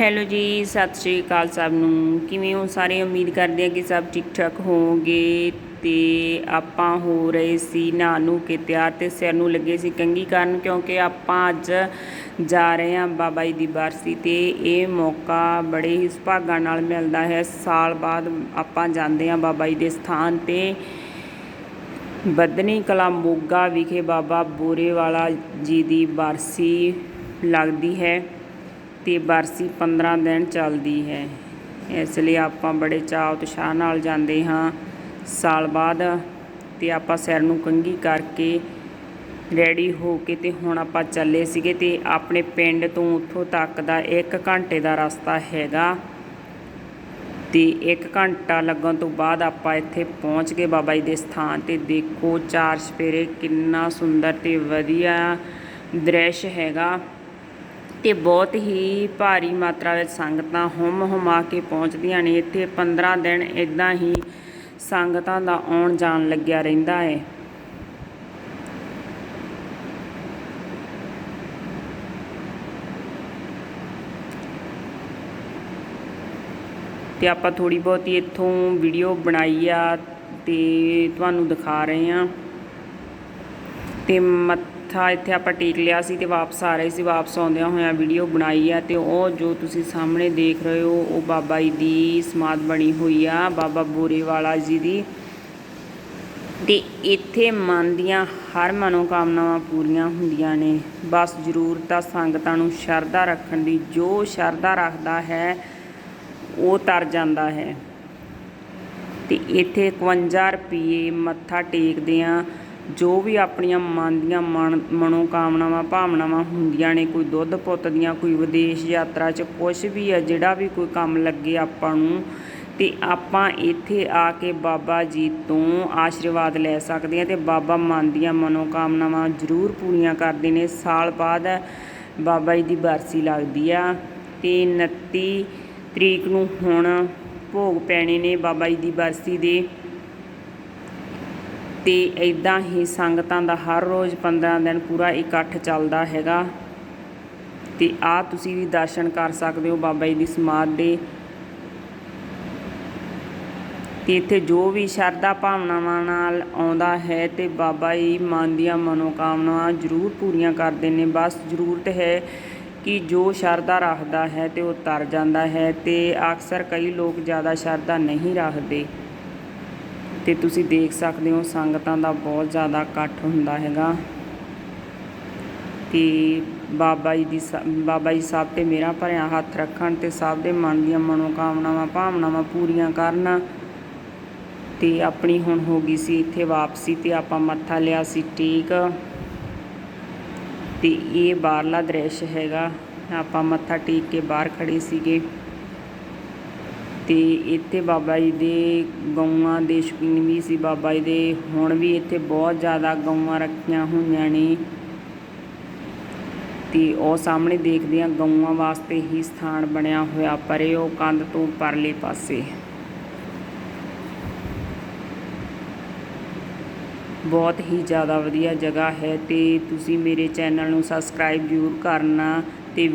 Hello ਜੀ, ਸਤਿ ਸ਼੍ਰੀ ਅਕਾਲ ਸਭ ਨੂੰ। ਕਿਵੇਂ ਹੋ? ਸਾਰੇ ਉਮੀਦ ਕਰਦੇ ਹਾਂ ਕਿ ਸਭ ਠੀਕ ਠਾਕ ਹੋਵੋਗੇ ਤੇ ਆਪਾਂ ਹੋ ਰਹੇ ਸੀ ਨਹਾ ਨੂੰ ਕੇ ਤਿਆਰ ਤੇ ਸਿਰ ਨੂੰ ਲੱਗੇ ਸੀ ਕੰਗੀ ਕਰਨ ਕਿਉਂਕਿ ਆਪਾਂ ਅੱਜ ਜਾ ਰਹੇ ਹਾਂ ਬਾਬਾ ਜੀ ਦੀ ਬਰਸੀ ਤੇ। ਇਹ ਮੌਕਾ ਬੜੇ ਹੀ ਸੁਭਾਗਾਂ ਨਾਲ ਮਿਲਦਾ ਹੈ। ਸਾਲ ਬਾਅਦ ਆਪਾਂ ਜਾਂਦੇ ਹਾਂ ਬਾਬਾ ਜੀ ਦੇ ਸਥਾਨ ਤੇ। ਬਦਨੀ ਕਲਾ ਮੋਗਾ ਵਿਖੇ ਬਾਬਾ ਬੋਰੇਵਾਲਾ ਜੀ ਦੀ ਬਰਸੀ ਲੱਗਦੀ ਹੈ। ਅਤੇ ਬਰਸੀ 15 ਦਿਨ ਚੱਲਦੀ ਹੈ। ਇਸ ਲਈ ਆਪਾਂ ਬੜੇ ਚਾਅ ਉਤਸ਼ਾਹ ਨਾਲ ਜਾਂਦੇ ਹਾਂ। ਸਾਲ ਬਾਅਦ ਅਤੇ ਆਪਾਂ ਸਿਰ ਨੂੰ ਕੰਘੀ ਕਰਕੇ ਰੈਡੀ ਹੋ ਕੇ ਤੇ ਹੁਣ ਆਪਾਂ ਚੱਲੇ ਸੀਗੇ ਤੇ ਆਪਣੇ ਪਿੰਡ ਤੋਂ ਉੱਥੋਂ ਤੱਕ ਦਾ 1 ਘੰਟੇ ਦਾ ਰਸਤਾ ਹੈਗਾ। ਤੇ 1 ਘੰਟਾ ਲੱਗਣ ਤੋਂ ਬਾਅਦ ਆਪਾਂ ਇੱਥੇ ਪਹੁੰਚ ਗਏ ਬਾਬਾ ਜੀ ਦੇ ਸਥਾਨ ਤੇ। ਦੇਖੋ ਚਾਰ ਸਪੇਰੇ ਕਿੰਨਾ ਸੁੰਦਰ ਤੇ ਵਧੀਆ ਦ੍ਰਿਸ਼ ਹੈਗਾ। ਤੇ ਬਹੁਤ ਹੀ ਭਾਰੀ ਮਾਤਰਾ ਵਿੱਚ ਸੰਗਤਾਂ ਹੁਮ ਹੁਮਾ ਕੇ ਪਹੁੰਚਦੀਆਂ ਨੇ। ਇੱਥੇ 15 ਦਿਨ ਇਦਾਂ ਹੀ ਸੰਗਤਾਂ ਦਾ ਆਉਣ ਜਾਣ ਲੱਗਿਆ ਰਹਿੰਦਾ ਹੈ। ਤੇ ਆਪਾਂ ਥੋੜੀ ਬਹੁਤੀ ਇੱਥੋਂ ਵੀਡੀਓ ਬਣਾਈ ਆ ਤੇ ਤੁਹਾਨੂੰ ਦਿਖਾ ਰਹੇ ਆ ਤੇ ਮੱਥਾ ਇੱਥੇ ਆਪਾਂ ਟੇਕ ਲਿਆ ਸੀ ਤੇ ਵਾਪਸ ਆ ਰਹੇ ਸੀ, ਵਾਪਸ ਆਉਂਦਿਆਂ ਹੋਇਆਂ ਵੀਡੀਓ ਬਣਾਈ ਆ ਤੇ ਉਹ ਜੋ ਤੁਸੀਂ ਸਾਹਮਣੇ ਦੇਖ ਰਹੇ ਹੋ, ਉਹ ਬਾਬਾ ਜੀ ਦੀ ਸਮਾਧ ਬਣੀ ਹੋਈ ਆ, ਬਾਬਾ ਬੋਰੇਵਾਲਾ ਜੀ ਦੀ। ਤੇ ਇੱਥੇ ਮਨ ਦੀਆਂ ਹਰ ਮਨੋਕਾਮਨਾਵਾਂ ਪੂਰੀਆਂ ਹੁੰਦੀਆਂ ਨੇ। ਬਸ ਜ਼ਰੂਰਤ ਆ ਸੰਗਤਾਂ ਨੂੰ ਸ਼ਰਧਾ ਰੱਖਣ ਦੀ, ਜੋ ਸ਼ਰਧਾ ਰੱਖਦਾ ਹੈ, ਉਹ ਤਰ ਜਾਂਦਾ ਹੈ। ਤੇ ਇੱਥੇ 51 ਰੁਪਏ ਮੱਥਾ ਟੇਕਦੇ ਆ। ਜੋ ਵੀ ਆਪਣੀਆਂ ਮਨ ਦੀਆਂ ਮਨ, ਮਨੋਕਾਮਨਾਵਾਂ, ਭਾਵਨਾਵਾਂ ਹੁੰਦੀਆਂ ਨੇ, ਕੋਈ ਦੁੱਧ ਪੁੱਤ ਦੀਆਂ, ਕੋਈ ਵਿਦੇਸ਼ ਯਾਤਰਾ 'ਚ ਕੁਝ ਵੀ ਆ, ਜਿਹੜਾ ਵੀ ਕੋਈ ਕੰਮ ਲੱਗੇ ਆਪਾਂ ਨੂੰ, ਤੇ ਆਪਾਂ ਇੱਥੇ ਆ ਕੇ ਬਾਬਾ ਜੀ ਤੋਂ ਆਸ਼ੀਰਵਾਦ ਲੈ ਸਕਦੇ ਹਾਂ ਤੇ ਬਾਬਾ ਮਨ ਦੀਆਂ ਮਨੋਕਾਮਨਾਵਾਂ ਜ਼ਰੂਰ ਪੂਰੀਆਂ ਕਰਦੇ ਨੇ। ਸਾਲ ਬਾਅਦ ਬਾਬਾ ਜੀ ਦੀ ਬਰਸੀ ਲੱਗਦੀ ਆ ਤੇ 29 ਤਰੀਕ ਨੂੰ ਹੁਣ ਭੋਗ ਪੈਣੇ ਨੇ ਬਾਬਾ ਜੀ ਦੀ ਬਰਸੀ ਦੇ। ਤੇ ਇਦਾਂ ਹੀ ਸੰਗਤਾਂ ਦਾ ਹਰ ਰੋਜ਼ 15 ਦਿਨ ਪੂਰਾ ਇਕੱਠ ਚੱਲਦਾ ਹੈਗਾ। ਤੇ ਆ ਤੁਸੀਂ ਵੀ ਦਰਸ਼ਨ ਕਰ ਸਕਦੇ ਹੋ ਬਾਬਾ ਜੀ ਦੀ ਸਮਾਧ ਦੇ। ਤੇ ਇੱਥੇ ਜੋ ਵੀ ਸ਼ਰਧਾ ਭਾਵਨਾਵਾਂ ਨਾਲ ਆਉਂਦਾ ਹੈ ਤੇ ਬਾਬਾ ਜੀ ਮਨ ਦੀਆਂ ਮਨੋਕਾਮਨਾਵਾਂ ਜ਼ਰੂਰ ਪੂਰੀਆਂ ਕਰਦੇ ਨੇ। ਬਸ ਜ਼ਰੂਰਤ ਹੈ ਕਿ ਜੋ ਸ਼ਰਧਾ ਰੱਖਦਾ ਹੈ ਤੇ ਉਹ ਤਰ ਜਾਂਦਾ ਹੈ ਤੇ ਅਕਸਰ ਕਈ ਲੋਕ ਜ਼ਿਆਦਾ ਸ਼ਰਧਾ ਨਹੀਂ ਰੱਖਦੇ। ਤੇ ਤੁਸੀਂ ਦੇਖ ਸਕਦੇ ਹੋ ਸੰਗਤਾਂ ਦਾ ਬਹੁਤ ਜ਼ਿਆਦਾ ਇਕੱਠ ਹੁੰਦਾ ਹੈਗਾ। ਤੇ ਬਾਬਾ ਜੀ ਦੀ ਬਾਬਾ ਜੀ ਸਭ ਤੇ ਮੇਰਾ ਭਰਿਆ ਹੱਥ ਰੱਖਣ ਤੇ ਸਭ ਦੇ ਮਨ ਦੀਆਂ ਮਨੋਕਾਮਨਾਵਾਂ, ਭਾਵਨਾਵਾਂ ਪੂਰੀਆਂ ਕਰਨ। ਤੇ ਆਪਣੀ ਹੁਣ ਹੋ ਗਈ ਸੀ ਇੱਥੇ ਵਾਪਸੀ ਤੇ ਆਪਾਂ ਮੱਥਾ ਲਿਆ ਸੀ ਟੇਕ। ਤੇ ਇਹ ਬਾਹਰਲਾ ਦ੍ਰਿਸ਼ ਹੈਗਾ। ਆਪਾਂ ਮੱਥਾ ਟੇਕ ਕੇ ਬਾਹਰ ਖੜੇ ਸੀਗੇ। ਤੇ ਇੱਥੇ ਬਾਬਾ ਜੀ ਦੇ ਗਊਆਂ ਦੇ ਸ਼ੌਕੀਨ ਵੀ ਸੀ ਬਾਬਾ ਜੀ ਦੇ। ਹੁਣ ਵੀ ਇੱਥੇ ਬਹੁਤ ਜ਼ਿਆਦਾ ਗਊਆਂ ਰੱਖੀਆਂ ਹੋਈਆਂ ਨੇ। ਤੇ ਉਹ ਸਾਹਮਣੇ ਦੇਖਦੇ ਆ ਗਊਆਂ ਵਾਸਤੇ ਹੀ ਸਥਾਨ ਬਣਿਆ ਹੋਇਆ, ਪਰੇ ਉਹ ਕੰਧ ਤੋਂ ਪਰਲੇ ਪਾਸੇ। ਬਹੁਤ ਹੀ ਜ਼ਿਆਦਾ ਵਧੀਆ ਜਗ੍ਹਾ ਹੈ ਤੇ ਤੁਸੀਂ ਮੇਰੇ ਚੈਨਲ ਨੂੰ ਸਬਸਕ੍ਰਾਈਬ ਜ਼ਰੂਰ ਕਰਨਾ ਤੇ